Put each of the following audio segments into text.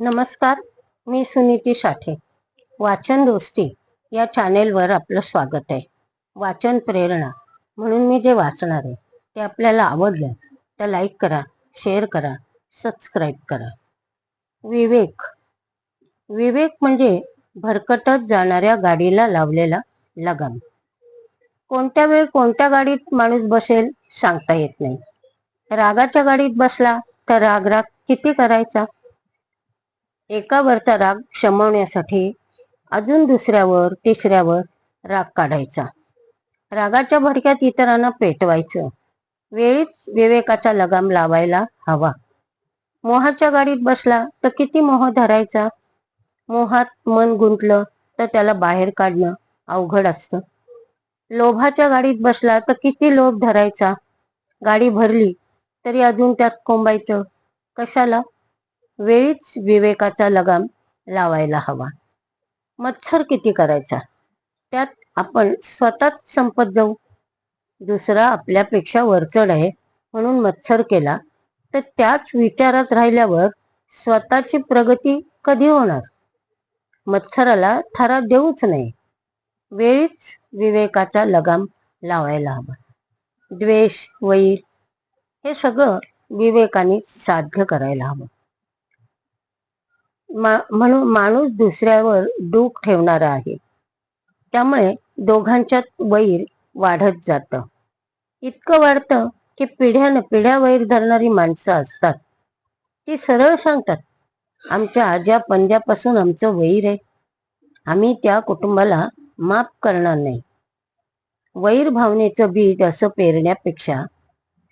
नमस्कार मी सुनीती साठे वाचन दोस्ती या चॅनेलवर आपलं स्वागत आहे. वाचन प्रेरणा म्हणून मी जे वाचणार आहे ते आपल्याला आवडलं तर लाईक करा शेअर करा सबस्क्राईब करा. विवेक. विवेक म्हणजे भरकटत जाणाऱ्या गाडीला लावलेला लगाम. कोणत्या वेळ कोणत्या गाडीत माणूस बसेल सांगता येत नाही. रागाच्या गाडीत बसला तर राग राग किती करायचा? एकावरचा राग शमवण्यासाठी अजून दुसऱ्यावर तिसऱ्यावर राग काढायचा. रागाच्या भडक्यात इतरांना पेटवायचं. वेळीच विवेकाचा लगाम लावायला हवा. मोहाच्या गाडीत बसला तर किती मोह धरायचा? मोहात मन गुंतलं तर त्याला बाहेर काढणं अवघड असतं. लोभाच्या गाडीत बसला तर किती लोभ धरायचा? गाडी भरली तरी अजून त्यात कोंबायचं? कशाला? वेळीच विवेकाचा लगाम लावायला हवा. मत्सर किती करायचा? त्यात आपण स्वतःच संपत जाऊ. दुसरा आपल्यापेक्षा वरचढ आहे. म्हणून मत्सर केला. तर त्याच विचारात राहिल्यावर स्वतःची प्रगती कधी होणार? मत्सराला थरा देऊच नाही. वेळीच विवेकाचा लगाम लावायला हवा. द्वेष वैर हे सगळं विवेकाने साध्य करायला हवं. म्हणून माणूस दुसऱ्यावर डूक ठेवणारा आहे. त्यामुळे दोघांच्यात वैर वाढत जातं. इतकं वाढतं की पिढ्यानं पिढ्या वैर धरणारी माणसं असतात. ती सरळ सांगतात आमच्या आज्या पंजापासून आमचं वैर आहे. आम्ही त्या कुटुंबाला माफ करणार नाही. वैर भावनेचं बीज असं पेरण्यापेक्षा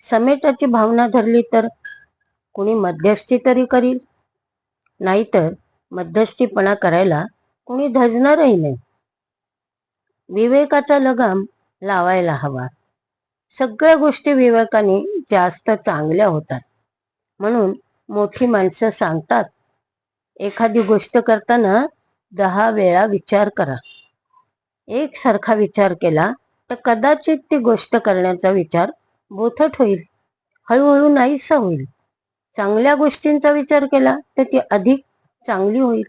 समेटाची भावना धरली तर कुणी मध्यस्थी तरी करील? नाहीतर मध्यस्थीपणा करायला कुणी धजणारही नाही. विवेकाचा लगाम लावायला हवा. सगळ्या गोष्टी विवेकाने जास्त चांगल्या होतात. म्हणून मोठी माणसं सांगतात एखादी गोष्ट करताना दहा वेळा विचार करा. एक सारखा विचार केला तर कदाचित ती गोष्ट करण्याचा विचार बोथट होईल हळूहळू नाहीसा होईल. चांगल्या गोष्टींचा विचार केला तर ती अधिक चांगली होईल.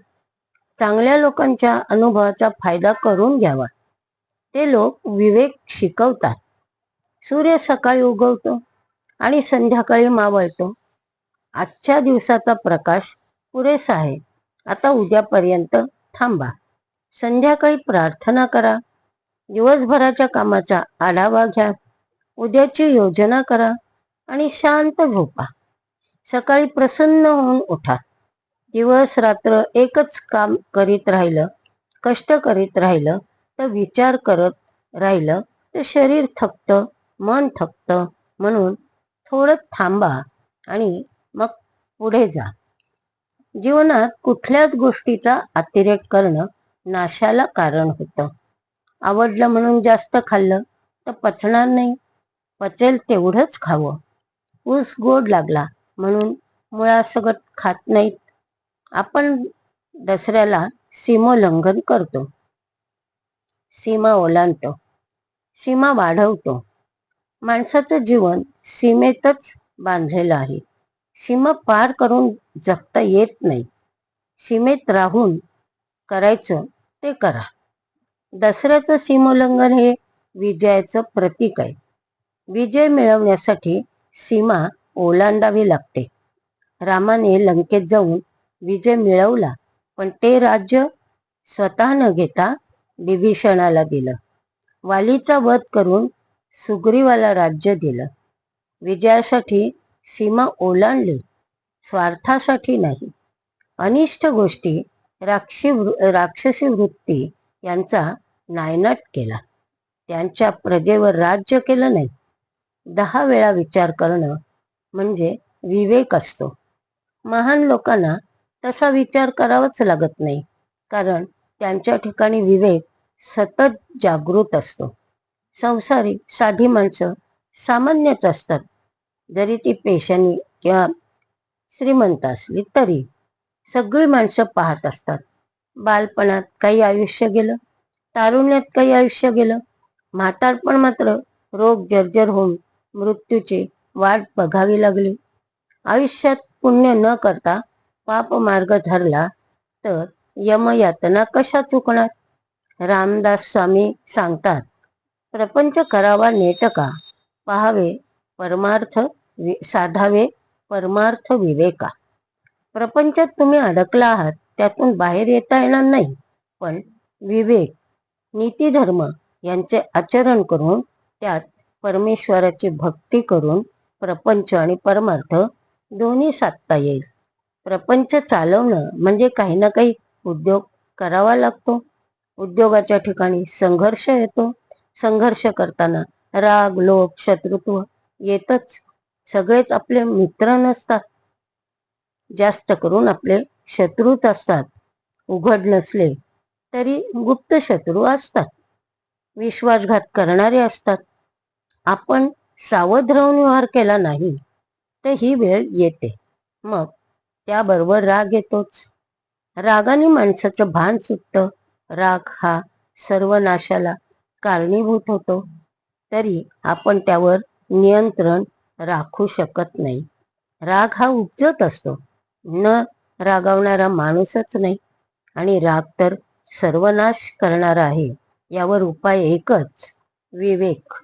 चांगल्या लोकांच्या अनुभवाचा फायदा करून घ्यावा. ते लोक विवेक शिकवतात. सूर्य सकाळी उगवतो आणि संध्याकाळी मावळतो. आजच्या दिवसाचा प्रकाश पुरेसा आहे. आता उद्यापर्यंत थांबा. संध्याकाळी प्रार्थना करा. दिवसभराच्या कामाचा आढावा घ्या. उद्याची योजना करा आणि शांत झोपा. सकाळी प्रसन्न होऊन उठा. दिवस रात्र एकच काम करीत राहिलं कष्ट करीत राहिलं तर विचार करत राहिलं तर शरीर थकतं मन थकतं म्हणून थोडं थांबा आणि मग पुढे जा. जीवनात कुठल्याच गोष्टीचा अतिरेक करणं नाशाला कारण होतं. आवडलं म्हणून जास्त खाल्लं तर पचणार नाही. पचेल तेवढंच खावं. ऊस गोड लागला म्हणून मुळासकट खात नाहीत. आपण दसऱ्याला सीमोल्लंघन करतो. सीमा ओलांडतो. सीमा वाढवतो. माणसाचं जीवन सीमेतच बांधलेलं आहे. सीमा पार करून जगता येत नाही. सीमेत राहून करायचं ते करा. दसऱ्याचं सीमोल्लंघन हे विजयाचं प्रतीक आहे. विजय मिळवण्यासाठी सीमा ओलांडावी लागते. रामाने लंकेत जाऊन विजय मिळवला पण ते राज्य स्वतः न घेता विभीषणाला दिलं. वालीचा वध करून सुग्रीवाला राज्य दिलं. विजयासाठी सीमा ओलांडली स्वार्थासाठी नाही. अनिष्ट गोष्टी राक्षी राक्षसी वृत्ती यांचा नायनाट केला. त्यांच्या प्रजेवर राज्य केलं नाही. दहा वेळा विचार करणं म्हणजे विवेक असतो. महान लोकांना तसा विचार करावाच लागत नाही कारण त्यांच्या ठिकाणी विवेक सतत जागृत असतो. संसारी साधी माणसं सामान्यच असतात. जरी ती पेशानी किंवा श्रीमंत असली तरी सगळी माणसं पाहत असतात. बालपणात काही आयुष्य गेलं तारुण्यात काही आयुष्य गेलं म्हातारपण मात्र रोग जर्जर होऊन मृत्यूची वाट बघावी लागली. आयुष्यात पुण्य न करता पाप मार्ग धरला तर यमयातना कशा चुकणार? रामदास स्वामी सांगतात प्रपंच करावा नेटका पाहावे परमार्थ साधावे परमार्थ विवेका. प्रपंचात तुम्ही अडकला आहात त्यातून बाहेर येता येणार नाही. पण विवेक नीतिधर्म यांचे आचरण करून त्यात परमेश्वराची भक्ती करून प्रपंच आणि परमार्थ दोन्ही साधता येईल. प्रपंच चालवणं म्हणजे काही ना काही उद्योग करावा लागतो. उद्योगाच्या ठिकाणी संघर्ष येतो. संघर्ष करताना राग लोभ शत्रुत्व येतच. सगळेच आपले मित्र नसतात. जास्त करून आपले शत्रूच असतात. उघड नसले तरी गुप्त शत्रू असतात. विश्वासघात करणारे असतात. आपण सावध राहून व्यवहार केला नाही तर ही वेळ येते. मग त्याबरोबर राग येतोच. रागाने माणसाचं भान सुटतं. राग हा सर्वनाशाला कारणीभूत होतो. तरी आपण त्यावर नियंत्रण राखू शकत नाही. राग हा उपजत असतो. न रागावणारा माणूसच नाही. आणि राग तर सर्वनाश करणारा आहे. यावर उपाय एकच विवेक.